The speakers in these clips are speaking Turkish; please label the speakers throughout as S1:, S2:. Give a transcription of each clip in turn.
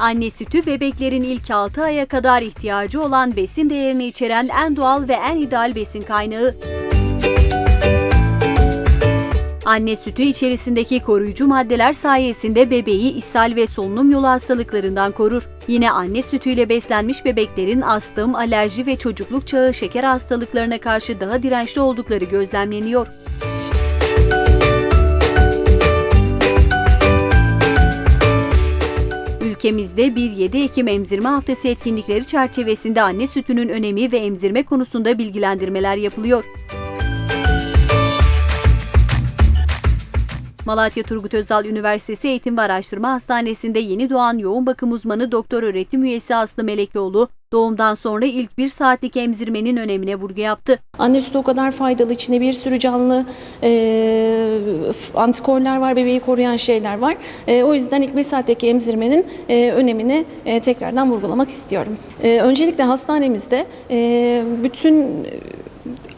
S1: Anne sütü bebeklerin ilk 6 aya kadar ihtiyacı olan besin değerini içeren en doğal ve en ideal besin kaynağı. Anne sütü içerisindeki koruyucu maddeler sayesinde bebeği ishal ve solunum yolu hastalıklarından korur. Yine anne sütüyle beslenmiş bebeklerin astım, alerji ve çocukluk çağı şeker hastalıklarına karşı daha dirençli oldukları gözlemleniyor. Ülkemizde 1-7 Ekim Emzirme Haftası etkinlikleri çerçevesinde anne sütünün önemi ve emzirme konusunda bilgilendirmeler yapılıyor. Malatya Turgut Özal Üniversitesi Eğitim ve Araştırma Hastanesi'nde yeni doğan yoğun bakım uzmanı doktor öğretim üyesi Aslı Melekoğlu, doğumdan sonra ilk bir saatlik emzirmenin önemine vurgu yaptı.
S2: Anne sütü o kadar faydalı. İçinde bir sürü canlı e, antikorlar var, bebeği koruyan şeyler var. E, o yüzden ilk bir saatteki emzirmenin e, önemini e, tekrardan vurgulamak istiyorum. E, öncelikle hastanemizde e, bütün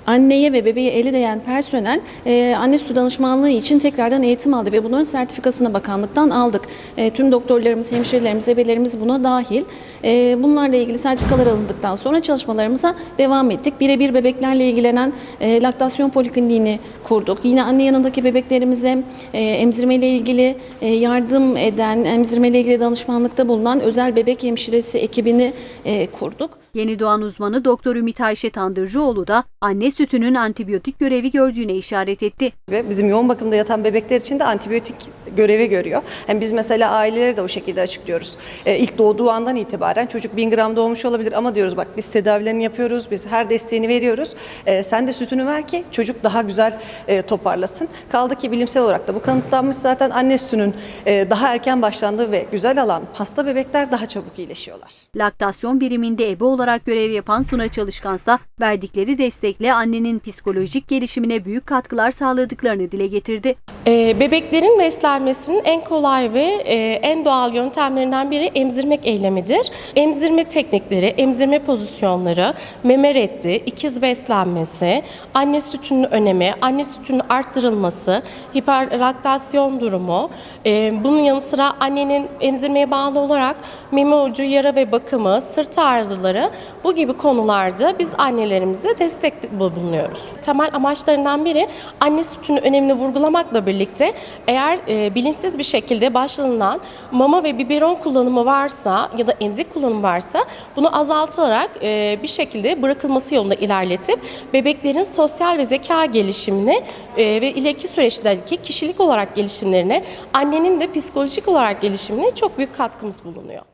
S2: anneye ve bebeğe eli değen personel e, anne sütü danışmanlığı için tekrardan eğitim aldı ve bunların sertifikasını bakanlıktan aldık. E, tüm doktorlarımız, hemşirelerimiz, ebelerimiz buna dahil. E, bunlarla ilgili sertifikalar alındıktan sonra çalışmalarımıza devam ettik. Birebir bebeklerle ilgilenen e, laktasyon polikliniğini kurduk. Yine anne yanındaki bebeklerimize e, emzirmeyle ilgili e, yardım eden, emzirmeyle ilgili danışmanlıkta bulunan özel bebek hemşiresi ekibini e, kurduk.
S1: Yeni doğan uzmanı Doktor Ümit Ayşe Tandırcıoğlu da anne sütünün antibiyotik görevi gördüğüne işaret etti.
S3: ve bizim yoğun bakımda yatan bebekler için de antibiyotik görevi görüyor. Yani biz mesela aileleri de o şekilde açıklıyoruz. Ee, ilk doğduğu andan itibaren çocuk 1000 gram doğmuş olabilir ama diyoruz bak biz tedavilerini yapıyoruz, biz her desteğini veriyoruz. Ee, sen de sütünü ver ki çocuk daha güzel e, toparlasın. Kaldı ki bilimsel olarak da bu kanıtlanmış zaten anne sütünün e, daha erken başlandığı ve güzel alan hasta bebekler daha çabuk iyileşiyorlar.
S1: Laktasyon biriminde ebe olarak görev yapan Suna Çalışkansa verdikleri destekle annenin psikolojik gelişimine büyük katkılar sağladıklarını dile getirdi.
S4: Ee, Bebeklerin beslenmesinin en kolay ve e, en doğal yöntemlerinden biri emzirmek eylemidir. Emzirme teknikleri, emzirme pozisyonları, meme reddi, ikiz beslenmesi, anne sütünün önemi, anne sütünün arttırılması, hiperlaktasyon durumu, e, bunun yanı sıra annenin emzirmeye bağlı olarak meme ucu yara ve bakımı, sırt ağrıları bu gibi konularda biz annelerimize destek bulunuyoruz. Temel amaçlarından biri anne sütünün önemini vurgulamakla birlikte eğer e, bilinçsiz bir şekilde başlanılan mama ve biberon kullanımı varsa ya da emzik kullanımı varsa bunu azaltılarak e, bir şekilde bırakılması yolunda ilerletip bebeklerin sosyal ve zeka gelişimini e, ve ileriki süreçlerdeki kişilik olarak gelişimlerine annenin de psikolojik olarak gelişimine çok büyük katkımız bulunuyor.